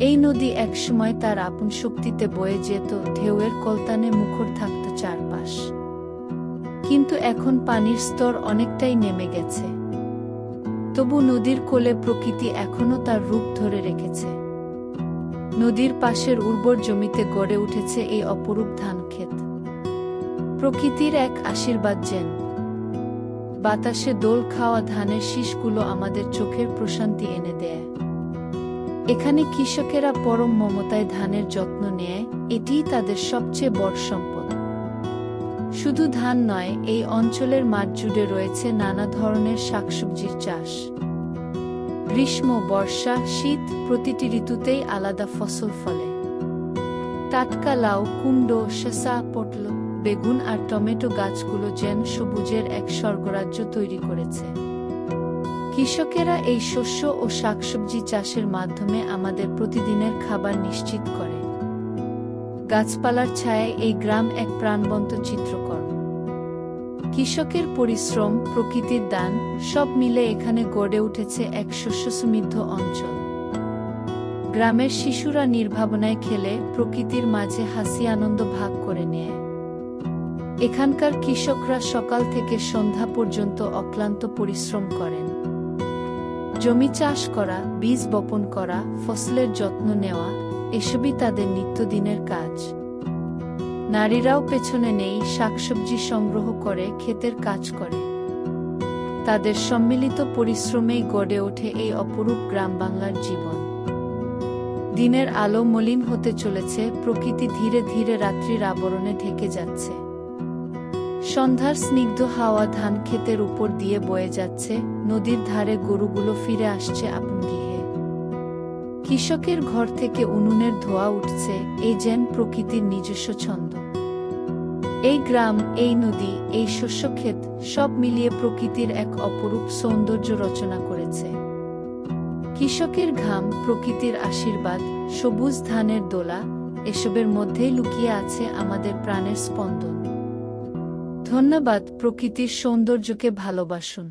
এই নদী একসময় তার আপন শক্তিতে বয়ে যেত, ঢেউয়ের কলতানে মুখর থাকত চারপাশ। কিন্তু এখন পানির স্তর অনেকটাই নেমে গেছে। তবু নদীর কোলে প্রকৃতি এখনও তার রূপ ধরে রেখেছে। নদীর পাশের উর্বর জমিতে গড়ে উঠেছে এই অপরূপ ধানক্ষেত। প্রকৃতির এক আশীর্বাদ যেন। বাতাসে দোল খাওয়া ধানের শীষগুলো আমাদের চোখের প্রশান্তি এনে দেয়। এখানে কৃষকেরা পরম মমতায় ধানের যত্ন নেয়, এটিই তাদের সবচেয়ে বড় সম্পদ। শুধু ধান নয়, এই অঞ্চলের মাঠ জুড়ে রয়েছে নানা ধরনের শাকসবজির চাষ। গ্রীষ্ম, বর্ষা, শীত প্রতিটি ঋতুতেই আলাদা ফসল ফলে। টাটকা লাউ, কুমড়ো, শসা, পটল, বেগুন আর টমেটো গাছগুলো যেন সবুজের এক স্বর্গরাজ্য তৈরি করেছে। কৃষকেরা এই শস্য ও শাকসবজি চাষের মাধ্যমে আমাদের প্রতিদিনের খাবার নিশ্চিত করে। গাছপালার ছায়ায় এই গ্রাম এক প্রাণবন্ত চিত্রকর্ম কৃষকের পরিশ্রম, প্রকৃতির দান, সব মিলে এখানে গড়ে উঠেছে এক শস্য সমৃদ্ধ অঞ্চল। গ্রামের শিশুরা নির্ভাবনায় খেলে, প্রকৃতির মাঝে হাসি আনন্দ ভাগ করে নেয়। এখানকার কৃষকরা সকাল থেকে সন্ধ্যা পর্যন্ত অক্লান্ত পরিশ্রম করেন। জমি চাষ করা, বীজ বপন করা, ফসলের যত্ন নেওয়া, এসবই তাদের নিত্যদিনের কাজ। নারীরাও পেছনে নেই, শাকসবজি সংগ্রহ করে, ক্ষেতের কাজ করে। তাদের সম্মিলিত পরিশ্রমেই গড়ে ওঠে এই অপরূপ গ্রাম বাংলার জীবন। দিনের আলো মলিন হতে চলেছে, প্রকৃতি ধীরে ধীরে রাত্রির আবরণে ঢেকে যাচ্ছে। সন্ধ্যার স্নিগ্ধ হাওয়া ধান ক্ষেতের উপর দিয়ে বয়ে যাচ্ছে, নদীর ধারে গরুগুলো ফিরে আসছে আপন গৃহে। কৃষকের ঘর থেকে উনুনের ধোয়া উঠছে, এই যেন প্রকৃতির নিজস্ব ছন্দ। এই গ্রাম, এই নদী, এই শস্যক্ষেত, সব মিলিয়ে প্রকৃতির এক অপরূপ সৌন্দর্য রচনা করেছে। কৃষকের ঘাম, প্রকৃতির আশীর্বাদ, সবুজ ধানের দোলা, এসবের মধ্যেই লুকিয়ে আছে আমাদের প্রাণের স্পন্দন। ধন্যবাদ প্রকৃতির সৌন্দর্যকে ভালোবাসুন।